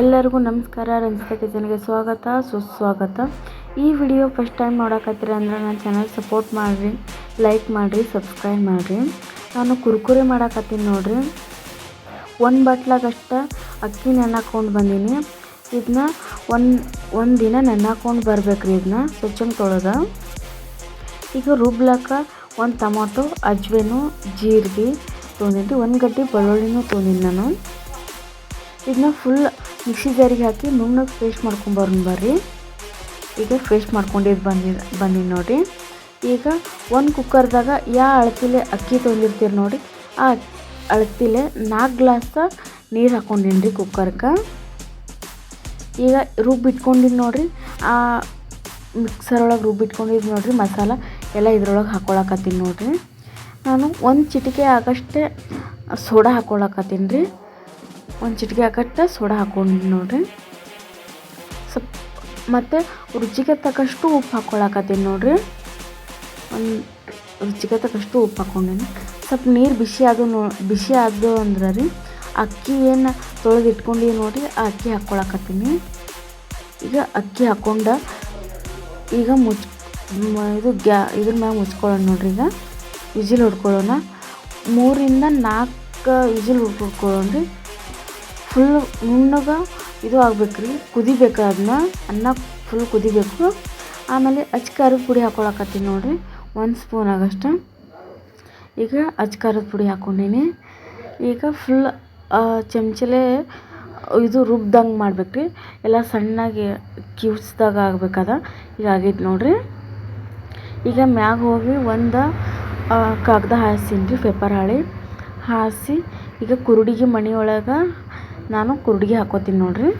ಎಲ್ಲರಿಗೂ ನಮಸ್ಕಾರ ರಂಜಿತಾ ಕಿಚನ್ಗೆ ಸ್ವಾಗತ, ಸುಸ್ವಾಗತ. ಈ ವಿಡಿಯೋ ಫಸ್ಟ್ ಟೈಮ್ ನೋಡಕತ್ತೀರ ಅಂದ್ರೆ ನನ್ನ ಚಾನಲ್ ಸಪೋರ್ಟ್ ಮಾಡಿರಿ ಲೈಕ್ ಮಾಡಿರಿ ಸಬ್ಸ್ಕ್ರೈಬ್ ಮಾಡಿರಿ. ನಾನು ಕುರ್ಕುರೆ ಮಾಡಕತ್ತೀನಿ ನೋಡಿರಿ. ಒಂದು ಬಟ್ಲಾಗಷ್ಟ ಅಕ್ಕಿ ನೆನಾಕೊಂಡು ಬಂದೀನಿ. ಇದನ್ನ ಒಂದು ಒಂದು ದಿನ ನೆನಾಕೊಂಡು ಬರ್ಬೇಕ್ರಿ ಇದನ್ನ ಸ್ವಚ್ಛಂಗೆ ತೊಳೆದ ಈಗ ರುಬ್ಲಕ್ಕ ಒಂದು ಟೊಮೊಟೊ, ಅಜ್ವೆನು, ಜೀರಿಗೆ ತೊಗೊಂಡಿದ್ದು ಒಂದು ಗಟ್ಟಿ ಬೆಳ್ಳುಳ್ಳಿನೂ ತೊಗೊಂಡಿನಿ ನಾನು. ಇದನ್ನ ಫುಲ್ ಮಿಕ್ಸಿ ಜಾರಿಗೆ ಹಾಕಿ ನುಣ್ಣಗೆ ಪೇಸ್ಟ್ ಮಾಡ್ಕೊಂಡು ಬರ್ರಿ. ಈಗ ಪೇಸ್ಟ್ ಮಾಡ್ಕೊಂಡಿದ್ದು ಬಂದಿ ಬಂದೀನಿ ನೋಡಿ ಈಗ ಒಂದು ಕುಕ್ಕರ್ದಾಗ ಯಾವ ಅಳತಿಲೆ ಅಕ್ಕಿ ತೊಗೊಂಡಿರ್ತೀರಿ ನೋಡಿ ಆ ಅಳತಿಲೆ ನಾಲ್ಕು ಗ್ಲಾಸ ನೀರು ಹಾಕ್ಕೊಂಡಿನ್ರಿ ರೀ ಕುಕ್ಕರ್ಗೆ ಈಗ ರುಬ್ಬಿಟ್ಕೊಂಡಿದ್ದು ನೋಡಿರಿ. ಆ ಮಿಕ್ಸರ್ ಒಳಗೆ ರುಬ್ಬಿಟ್ಕೊಂಡಿದ್ದು ನೋಡಿರಿ ಮಸಾಲ ಎಲ್ಲ ಇದ್ರೊಳಗೆ ಹಾಕ್ಕೊಳಕತ್ತೀನಿ ನೋಡಿರಿ. ನಾನು ಒಂದು ಚಿಟಿಕೆ ಆಗಷ್ಟೇ ಸೋಡಾ ಹಾಕ್ಕೊಳಕತ್ತೀನಿ ರೀ. ಒಂದು ಚಿಟಿಕೆ ಹಾಕಟ್ಟು ಸೋಡಾ ಹಾಕೊಂಡು ನೋಡಿರಿ. ಸ್ವಲ್ಪ ಮತ್ತು ರುಚಿಗೆ ತಕ್ಕಷ್ಟು ಉಪ್ಪು ಹಾಕ್ಕೊಳಕತ್ತೀನಿ ನೋಡಿರಿ. ಒಂದು ರುಚಿಗೆ ತಕ್ಕಷ್ಟು ಉಪ್ಪು ಹಾಕ್ಕೊಂಡೇನಿ ಸ್ವಲ್ಪ ನೀರು ಬಿಸಿ ಅದು ನೋ ಬಿಸಿ ಆದು ಅಂದ್ರೆ ರೀ ಅಕ್ಕಿ ಏನು ತೊಳೆದು ಇಟ್ಕೊಂಡು ನೋಡಿರಿ, ಆ ಅಕ್ಕಿ ಹಾಕ್ಕೊಳಕತ್ತೀನಿ ಈಗ ಅಕ್ಕಿ ಹಾಕ್ಕೊಂಡ ಈಗ ಮುಚ್ ಇದು ಗ್ಯಾ ಇದ್ರ ಮ್ಯಾಗ ಮುಚ್ಕೊಳ್ಳೋಣ ನೋಡ್ರಿ ಈಗ. ವಿಜಿಲ್ ಹೊಡ್ಕೊಳ್ಳೋಣ. ಮೂರಿಂದ ನಾಲ್ಕು ವಿಜಿಲ್ ಹೊಡ್ಕೊಳ್ಳೋಣ ರೀ. ಫುಲ್ ನುಣ್ಣಗೆ ಇದು ಆಗ್ಬೇಕು ರೀ ಕುದಿಬೇಕು ಅದನ್ನ? ಅನ್ನ ಫುಲ್ ಕುದಿಬೇಕು. ಆಮೇಲೆ ಅಚ್ಚ ಖಾರದ ಪುಡಿ ಹಾಕೊಳಕತ್ತೀನಿ ನೋಡಿರಿ. ಒಂದು ಸ್ಪೂನ್ ಆಗಷ್ಟು. ಈಗ ಅಚ್ಚ ಖಾರದ ಪುಡಿ ಹಾಕ್ಕೊಂಡೀನಿ ಈಗ ಫುಲ್ ಚಮಚಲೇ ಇದು ರುಬ್ದಂಗೆ ಮಾಡ್ಬೇಕು ರೀ ಎಲ್ಲ ಸಣ್ಣಗೆ ಕಿವ್ಸ್ದಾಗ ಆಗ್ಬೇಕದ. ಈಗ ಆಗೈತೆ ನೋಡಿರಿ. ಈಗ ಮ್ಯಾಗ ಹೋಗಿ ಒಂದು ಕಾಗದ ಹಾಯಿಸ್ತೀನಿ ರೀ ಪೇಪರ್ ಹಾಳಿ. ಹಾಸಿ ಈಗ ಕುರುಡಿಗೆ ಮಣಿ ಒಳಗೆ ನಾನು ಕುರುಡಿಗೆ ಹಾಕೋತೀನಿ ನೋಡಿರಿ.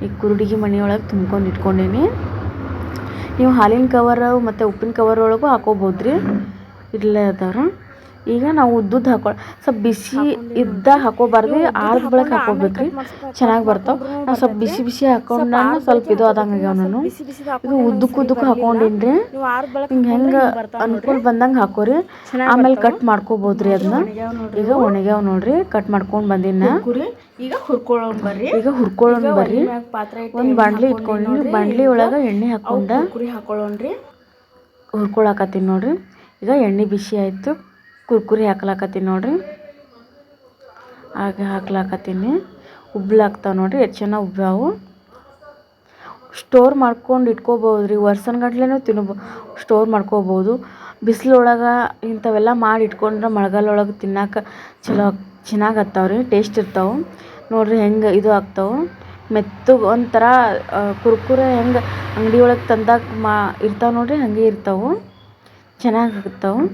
ಈ ಕುರುಡಿಗೆ ಮನೆಯೊಳಗೆ ತುಂಬ್ಕೊಂಡು ಇಟ್ಕೊಂಡೀನಿ. ನೀವು ಹಾಲಿನ ಕವರ್ ಮತ್ತು ಉಪ್ಪಿನ ಕವರ್ ಒಳಗೂ ಹಾಕೋಬೋದು ರೀ ಇಲ್ಲೇ ಅದಾರ ಈಗ ನಾವು ಉದ್ದುದ್ದು ಹಾಕೊಳ್ಳ ಸ್ವಲ್ಪ ಬಿಸಿ ಇದ್ದಾಗ ಹಾಕೋಬಾರ್ದು ಆರ್ದ ಬಳಕೆ ಹಾಕೋಬೇಕ್ರಿ. ಚೆನ್ನಾಗಿ ಬರ್ತಾವೆ. ನಾವು ಸ್ವಲ್ಪ ಬಿಸಿ ಬಿಸಿ ಹಾಕೊಂಡು ನಾನು ಸ್ವಲ್ಪ ಇದು ಆದಂಗೆ ಆಗ್ಯಾವ ನಾನು ಇದು ಉದ್ದಕ್ಕೆ ಉದ್ದಕ್ಕೆ ಹಾಕೊಂಡಿನ್ರಿ. ಹಿಂಗೆ ಹೆಂಗೆ ಅನುಕೂಲ ಬಂದಂಗೆ ಹಾಕೋರಿ. ಆಮೇಲೆ ಕಟ್ ಮಾಡ್ಕೋಬೋದು ರೀ ಅದನ್ನ ಈಗ ಒಣಗ್ಯಾವ ನೋಡ್ರಿ. ಕಟ್ ಮಾಡ್ಕೊಂಡು ಬಂದಿನ ಈಗ ಹುರ್ಕೊಳ್ಳೋಣ ಬರ್ರಿ. ಈಗ ಹುರ್ಕೊಳ್ಳೋಣ ಬರ್ರಿ. ಒಂದು ಬಾಂಡ್ಲಿ ಇಟ್ಕೊಂಡು ಬಾಂಡ್ಲಿ ಒಳಗೆ ಎಣ್ಣೆ ಹಾಕೊಂಡು. ಕುರಿ ಹಾಕೊಳ್ಳೋಣ್ರಿ ಹುರ್ಕೊಳಕತ್ತೀನಿ ನೋಡ್ರಿ. ಈಗ ಎಣ್ಣೆ ಬಿಸಿ ಆಯಿತು. ಕುರ್ಕುರಿ ಹಾಕ್ಲಾಕತ್ತೀನಿ ನೋಡಿರಿ. ಹಾಗೆ ಹಾಕ್ಲಾಕತ್ತೀನಿ. ಉಬ್ಲಾಗ್ತಾವೆ ನೋಡಿರಿ, ಎಷ್ಟು ಚೆನ್ನಾಗಿ ಉಬ್ಬಾವು ಸ್ಟೋರ್ ಮಾಡ್ಕೊಂಡು ಇಟ್ಕೋಬೋದು ರೀ ವರ್ಷನ್ಗಟ್ಲೆನೂ ತಿನ್ಬೋ, ಸ್ಟೋರ್ ಮಾಡ್ಕೋಬೋದು. ಬಿಸಿಲೊಳಗೆ ಇಂಥವೆಲ್ಲ ಮಾಡಿ ಇಟ್ಕೊಂಡ್ರೆ ಮಳೆಗಾಲೊಳಗೆ ತಿನ್ನಕ್ಕೆ ಚಲೋ, ಚೆನ್ನಾಗಿ ಆಗ್ತಾವೆ ರೀ ಟೇಸ್ಟ್ ಇರ್ತಾವೆ. ನೋಡಿರಿ ಹೆಂಗೆ ಇದು ಆಗ್ತಾವೆ. ಮೆತ್ತಗೆ ಒಂಥರ ಕುರ್ಕುರೆ ಹೆಂಗೆ ಅಂಗಡಿ ಒಳಗೆ ತಂದಾಗ ಮಾ, ಇರ್ತಾವೆ ನೋಡಿರಿ, ಹಾಗೆ ಇರ್ತಾವೆ. ಚೆನ್ನಾಗಿ ಆಗ್ತಾವೆ.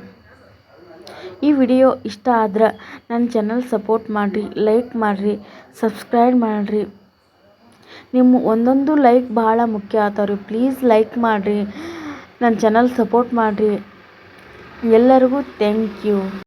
ಈ ವಿಡಿಯೋ ಇಷ್ಟ ಆದ್ರೆ ನನ್ನ ಚಾನಲ್ ಸಪೋರ್ಟ್ ಮಾಡಿರಿ, ಲೈಕ್ ಮಾಡಿರಿ, ಸಬ್ಸ್ಕ್ರೈಬ್ ಮಾಡಿರಿ. ನಿಮ್ಮ ಒಂದೊಂದು ಲೈಕ್ ಭಾಳ ಮುಖ್ಯ ಆತವ್ರಿ. ಪ್ಲೀಸ್ ಲೈಕ್ ಮಾಡಿರಿ, ನನ್ನ ಚಾನಲ್ ಸಪೋರ್ಟ್ ಮಾಡಿರಿ. ಎಲ್ಲರಿಗೂ ಥ್ಯಾಂಕ್ ಯು.